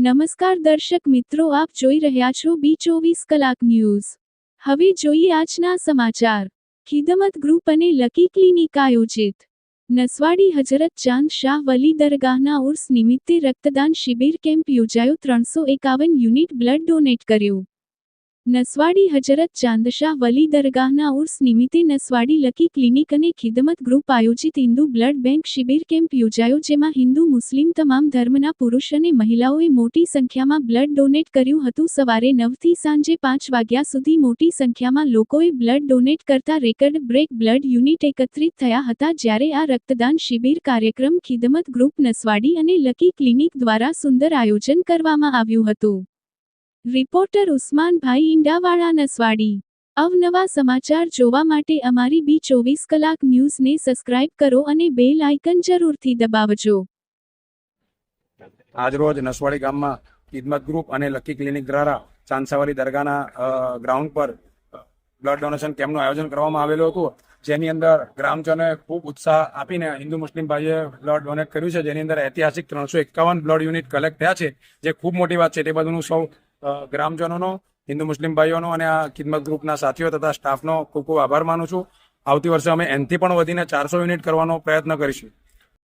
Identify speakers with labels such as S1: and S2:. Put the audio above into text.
S1: નમસ્કાર દર્શક મિત્રો, આપ જોઈ રહ્યા છો બી ચોવીસ કલાક ન્યૂઝ. હવે જોઈએ આજના સમાચાર. ખિદમત ગ્રુપ અને લકી ક્લિનિક આયોજિત. નસવાડી હજરત ચાંદ શાહ વલી દરગાહના ઉર્સ નિમિત્તે રક્તદાન શિબિર કેમ્પ યોજાયો. ત્રણસો એકાવન યુનિટ બ્લડ ડોનેટ કર્યું. નસવાડી હજરત ચાંદશાહ વલી દરગાહના ઉર્સ નિમિત્તે નસવાડી લકી ક્લિનિક અને ખિદમત ગ્રુપ આયોજિત હિન્દુ બ્લડ બેંક શિબિર કેમ્પ યોજાયો જેમાં હિન્દુ, મુસ્લિમ તમામ ધર્મના પુરુષ અને મહિલાઓએ મોટી સંખ્યામાં બ્લડ ડોનેટ કર્યું હતું. સવારે નવથી સાંજે પાંચ વાગ્યા સુધી મોટી સંખ્યામાં લોકોએ બ્લડ ડોનેટ કરતા રેકર્ડ બ્રેક બ્લડ યુનિટ એકત્રિત થયા હતા જ્યારે આ રક્તદાન શિબિર કાર્યક્રમ ખિદમત ગ્રુપ નસવાડી અને લકી ક્લિનિક દ્વારા સુંદર આયોજન કરવામાં આવ્યું હતું. રિપોર્ટર ઉસ્માનભાઈ ઈંડાવાળા નસવાડી અવનવા સમાચાર જોવા માટે અમારી બી ચોવીસ કલાક ન્યૂઝને સબસ્ક્રાઇબ કરો અને બેલ આઇકન જરૂરથી દબાવજો.
S2: આજરોજ નસવાડી ગામમાં ખિદમત ગ્રુપ અને લકી ક્લિનિક દ્વારા ચાંસાવાલી દરગાહના ગ્રાઉન્ડ પર બ્લડ ડોનેશન કેમ્પનું આયોજન કરવામાં આવેલું હતું. જેની અંદર ગ્રામજનોએ ખૂબ ઉત્સાહ આપીને હિન્દુ મુસ્લિમ ભાઈએ બ્લડ ડોનેટ કર્યું છે. જેની અંદર ઐતિહાસિક ત્રણસો એકાવન બ્લડ યુનિટ કલેક્ટ થયા છે. જે ખૂબ મોટી વાત છે. તે બધું સૌ ગ્રામજનોનો, હિન્દુ મુસ્લિમ ભાઈઓનો અને આ ખિદમત ગ્રુપના સાથીઓ તથા સ્ટાફનો ખૂબ ખૂબ આભાર માનું છું. આવતી વર્ષે અમે એનથી પણ વધીને ચારસો યુનિટ કરવાનો પ્રયત્ન કરીશું.